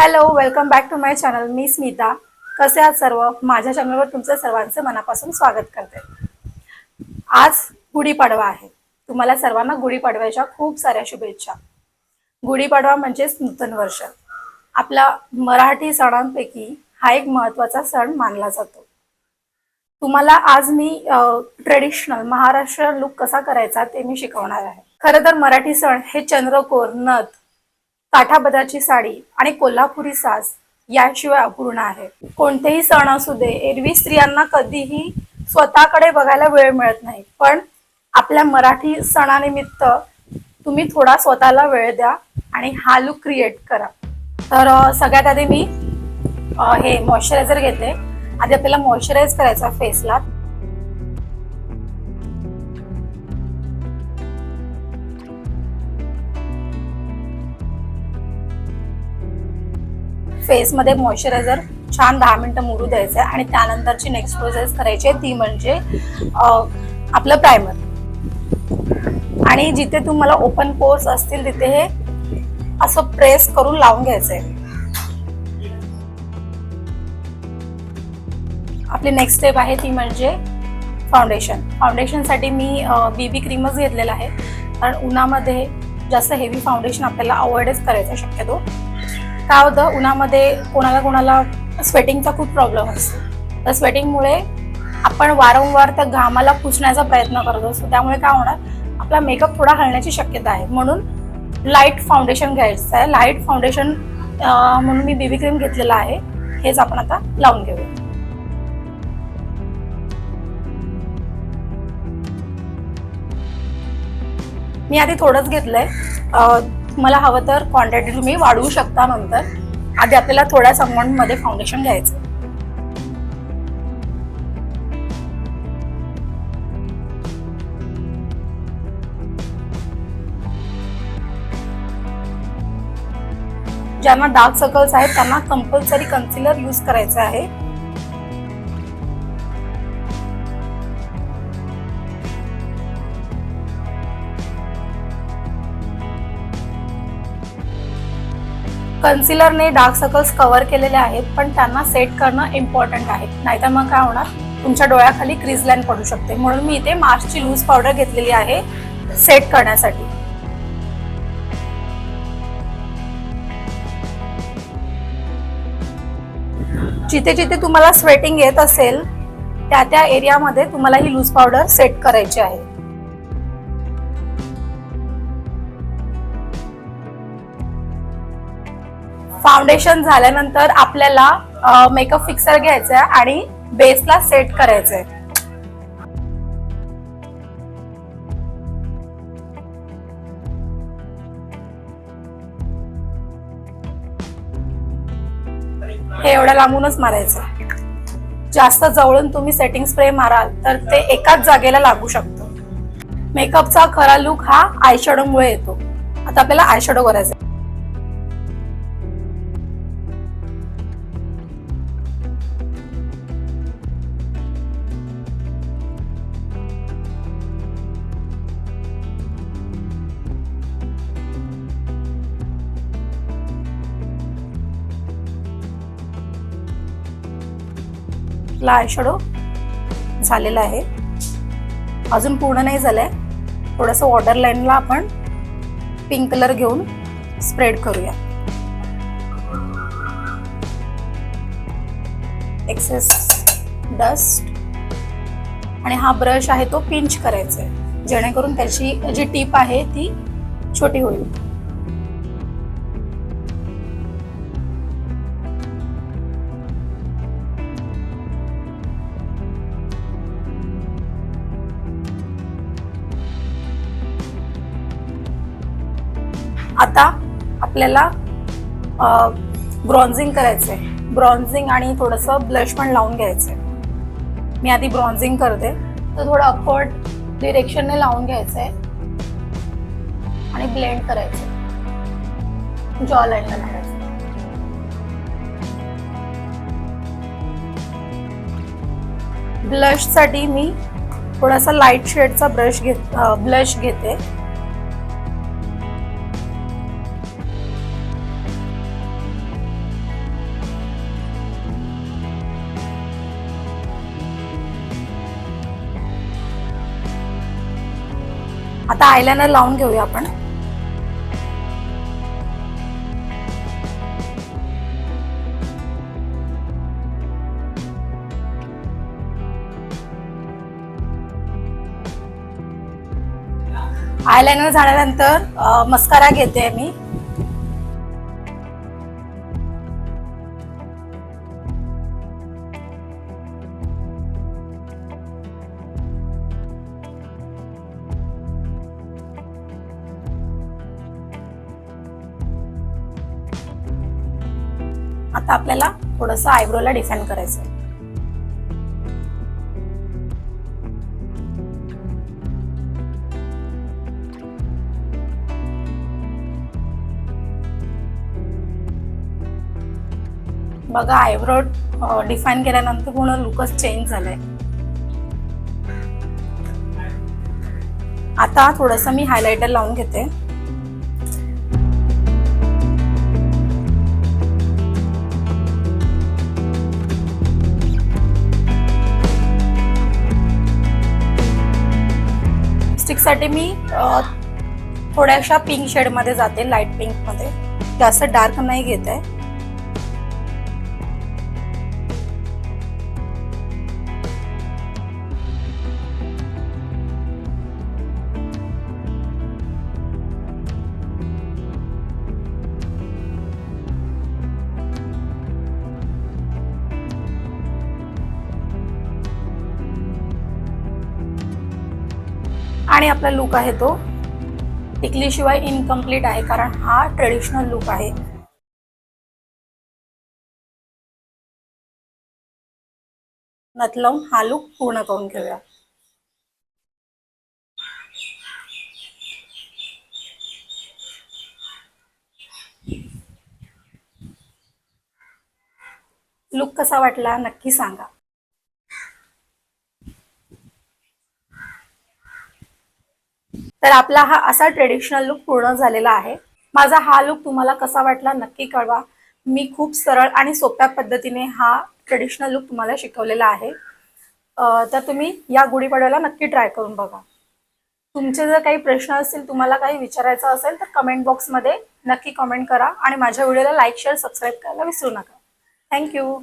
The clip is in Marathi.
Hello welcome back to my channel मी स्मिता. कसे आहात सर्व? माझ्या चॅनलवर तुमचं सर्वांचं मनापासून स्वागत करते. आज गुढीपाडवा आहे. तुम्हाला सर्वांना गुढीपाडव्याच्या खूप साऱ्या शुभेच्छा. गुढीपाडवा म्हणजेच नूतन वर्ष. आपला मराठी सणांपैकी हा एक महत्त्वाचा सण मानला जातो. तुम्हाला आज मी ट्रेडिशनल महाराष्ट्र लुक कसा करायचा ते मी शिकवणार आहे. खरं तर मराठी सण हे चंद्रकोर नथ काठाबदाची साडी आणि कोल्हापुरी सास याशिवाय अपूर्ण आहे. कोणतेही सण असू दे एरवी स्त्रियांना कधीही स्वतःकडे बघायला वेळ मिळत नाही. पण आपल्या मराठी सणानिमित्त तुम्ही थोडा स्वतःला वेळ द्या आणि हा लुक क्रिएट करा. तर सगळ्यात आधी मी हे मॉइश्चरायझर घेते. आधी आपल्याला मॉइश्चराईज करायचा फेसला फेसमध्ये मॉइश्चरायझर छान दहा मिनटं मुरू द्यायचं आहे आणि त्यानंतरची नेक्स्ट प्रोसेस करायची आहे ती म्हणजे आपलं प्रायमर आणि जिथे तुम्हाला ओपन पोर्स असतील तिथे हे असं प्रेस करून लावून घ्यायचंय. आपली नेक्स्ट स्टेप आहे ती म्हणजे फाउंडेशन फाउंडेशनसाठी मी बी बी क्रीमच घेतलेला आहे. कारण उन्हामध्ये जास्त हेवी फाउंडेशन आपल्याला अवॉइडच करायचं शक्यतो. काय होतं? उन्हामध्ये कोणाला कोणाला स्वेटिंगचा खूप प्रॉब्लेम असतो. तर स्वेटिंगमुळे आपण वारंवार त्या घामाला पुसण्याचा प्रयत्न करत असतो. त्यामुळे काय होणार? आपला मेकअप थोडा हलण्याची शक्यता आहे. म्हणून लाइट फाउंडेशन घ्यायचं आहे. लाइट फाउंडेशन म्हणून मी बेबी क्रीम घेतलेला आहे. हेच आपण आता लावून घेऊया. मी आधी थोडंच घेतलंय. मला हवं तर क्वांटिटी तुम्ही वाढवू शकता नंतर. आधी आपल्याला थोड्याच अमाऊंटमध्ये फाउंडेशन घ्यायचं. ज्यांना डार्क सर्कल्स आहेत त्यांना कंपल्सरी कन्सिलर यूज करायचं आहे. कन्सिलरने डार्क सर्कल्स कव्हर केलेले आहेत पण त्यांना सेट करणं इम्पॉर्टंट आहे. नाहीतर मग काय होणार? तुमच्या डोळ्याखाली क्रीज लाईन पडू शकते. म्हणून मी इथे मार्चची लूज पावडर घेतलेली आहे सेट करण्यासाठी. जिथे जिथे तुम्हाला स्वेटिंग येत असेल त्या त्या एरियामध्ये तुम्हाला ही लूज पावडर सेट करायची आहे. फाउंडेशन झाल्यानंतर आपल्याला मेकअप फिक्सर घ्यायचा आहे आणि बेसला सेट करायचं आहे हे एवढ्या लांबूनच मारायचं जास्त जवळून तुम्ही सेटिंग स्प्रे माराल तर ते एकाच जागेला लागू शकतं. मेकअपचा खरा लुक हा आयशॅडो मुळे येतो. आता आपल्याला आयशॅडो करायचा आपला आयशॅडो झालेला आहे. अजून पूर्ण नाही झालंय. थोडंसं वॉटर लाईनला आपण पिंक कलर घेऊन स्प्रेड करूया. एक्सेस डस्ट आणि हा ब्रश आहे तो पिंच करायचा आहे जेणेकरून त्याची जी टीप आहे ती छोटी होईल. आता आपल्याला ब्रॉन्झिंग करायचंय. ब्रॉन्झिंग आणि थोडंसं ब्लश पण लावून घ्यायचंय. मी आधी ब्रॉन्झिंग करते. तर थोडं अपवर्ड डिरेक्शनने लावून घ्यायचंय. आणि ब्लेंड करायचं जॉ लाईनला लावायचं ब्लशसाठी मी थोडासा लाइट शेडचा ब्रश घेत ब्लश घेते. आता आयलाइनर लावून घेऊया आपण. आयलाइनर झाल्यानंतर मस्कारा घेते मी. आता आपल्याला थोडस आयब्रोला डिफाईन करायचं आहे. बघा आयब्रो डिफाईन केल्यानंतर पूर्ण लुकच चेंज झालंय आता थोडस मी हायलायटर लावून घेते साठी मी थोड्याशा पिंक शेडमध्ये जाते लाइट पिंकमध्ये जास्त डार्क नाही घेत आहे. आणि आपला लुक आहे तो टिकलीशिवाय इनकम्प्लीट आहे कारण हा ट्रेडिशनल लुक आहे. नथ लावून हा लुक पूर्ण करून घेऊया. लुक कसा वाटला नक्की सांगा. तर आपला हा असा ट्रेडिशनल लुक पूर्ण झालेला आहे. माझा हा लुक तुम्हाला कसा वाटला नक्की कळवा. मी खूप सरळ आणि सोप्या पद्धतीने हा ट्रेडिशनल लुक तुम्हाला शिकवलेला आहे. तर तुम्ही या गुढीपाडव्याला नक्की ट्राय करून बघा. तुमचे जर काही प्रश्न असतील तुम्हाला काही विचारायचं असेल तर कमेंट बॉक्समध्ये नक्की कमेंट करा आणि माझ्या व्हिडिओला लाईक शेअर सबस्क्राईब करायला विसरू नका. थँक्यू